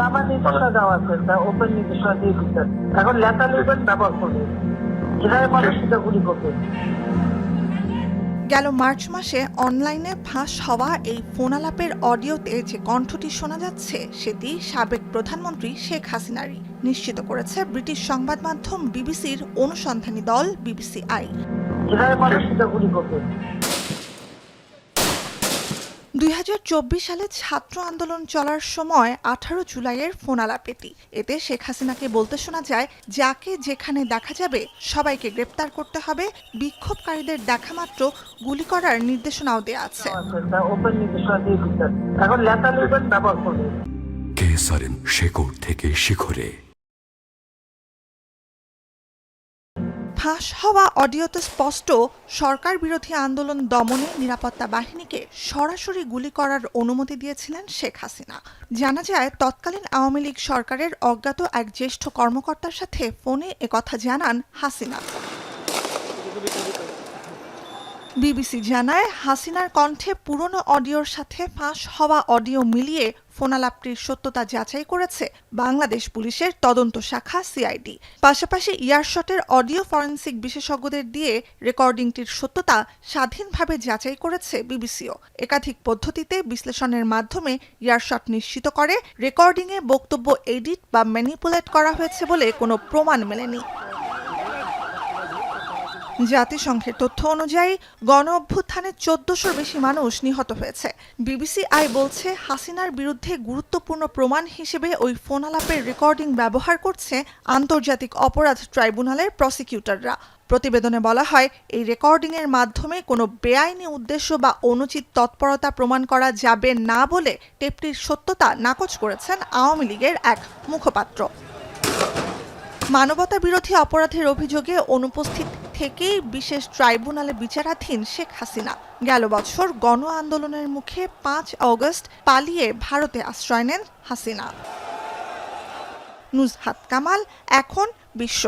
আমার নির্দেশনা দেওয়া আছে তা ওপেন নির্দেশনা দিয়ে দিচ্ছেন এখন লেখা লিখবেন ব্যবহার করবেন যেখানে মানুষ সেটা গুলি করবে। গেল মার্চ মাসে অনলাইনে ফাঁস হওয়া এই ফোনালাপের অডিওতে যে কণ্ঠটি শোনা যাচ্ছে সেটি সাবেক প্রধানমন্ত্রী শেখ হাসিনারই নিশ্চিত করেছে ব্রিটিশ সংবাদ মাধ্যম বিবিসির অনুসন্ধানী দল বিবিসি আই যেখানে মানুষ সেটা গুলি করবে দুই হাজার চব্বিশ সালে ছাত্র আন্দোলন চলার সময় আঠারো জুলাইয়ের ফোনালাপ এটি এতে শেখ হাসিনাকে বলতে শোনা যায় যাকে যেখানে দেখা যাবে সবাইকে গ্রেপ্তার করতে হবে। বিক্ষোভকারীদের দেখা মাত্র গুলি করার নির্দেশনাও দেওয়া আছে। দেওয়া আছে তা ফাঁস হওয়া অডিওতে স্পষ্ট সরকার বিরোধী আন্দোলন দমনে নিরাপত্তা বাহিনীকে সরাসরি গুলি করার অনুমতি দিয়েছিলেন শেখ হাসিনা। জানা যায়, তৎকালীন আওয়ামী লীগ সরকারের অজ্ঞাত এক জ্যেষ্ঠ কর্মকর্তার সাথে ফোনে একথা জানান হাসিনা। বিবিসি জানায়, হাসিনার কণ্ঠে পুরনো অডিওর সাথে ফাঁস হওয়া অডিও মিলিয়ে ফোনালাপটির সত্যতা যাচাই করেছে বাংলাদেশ পুলিশের তদন্ত শাখা সিআইডি। পাশাপাশি ইয়ারশটের অডিও ফরেন্সিক বিশেষজ্ঞদের দিয়ে রেকর্ডিংটির সত্যতা স্বাধীনভাবে যাচাই করেছে বিবিসিও। একাধিক পদ্ধতিতে বিশ্লেষণের মাধ্যমে ইয়ারশট নিশ্চিত করে, রেকর্ডিংয়ে বক্তব্য এডিট বা ম্যানিপুলেট করা হয়েছে বলে কোনো প্রমাণ মেলেনি। জাতিসংঘের তথ্য অনুযায়ী গণ অভ্যুত্থানে চোদ্দশোর বেশি মানুষ নিহত হয়েছে। বিবিসি আই বলছে, হাসিনার বিরুদ্ধে গুরুত্বপূর্ণ প্রমাণ হিসেবে ওই ফোনালাপের রেকর্ডিং ব্যবহার করছে আন্তর্জাতিক অপরাধ ট্রাইব্যুনালের প্রসিকিউটররা। প্রতিবেদনে বলা হয়, এই রেকর্ডিংয়ের মাধ্যমে কোনো বেআইনি উদ্দেশ্য বা অনুচিত তৎপরতা প্রমাণ করা যাবে না বলে টেপটির সত্যতা নাকচ করেছেন আওয়ামী লীগের এক মুখপাত্র। মানবতা বিরোধী অপরাধের অভিযোগে অনুপস্থিত থেকেই বিশেষ ট্রাইব্যুনালে বিচারাধীন শেখ হাসিনা। গেল বছর গণ আন্দোলনের মুখে পাঁচ অগস্ট পালিয়ে ভারতে আশ্রয় নেন হাসিনা। নুজহাত কামাল, এখন বিশ্ব।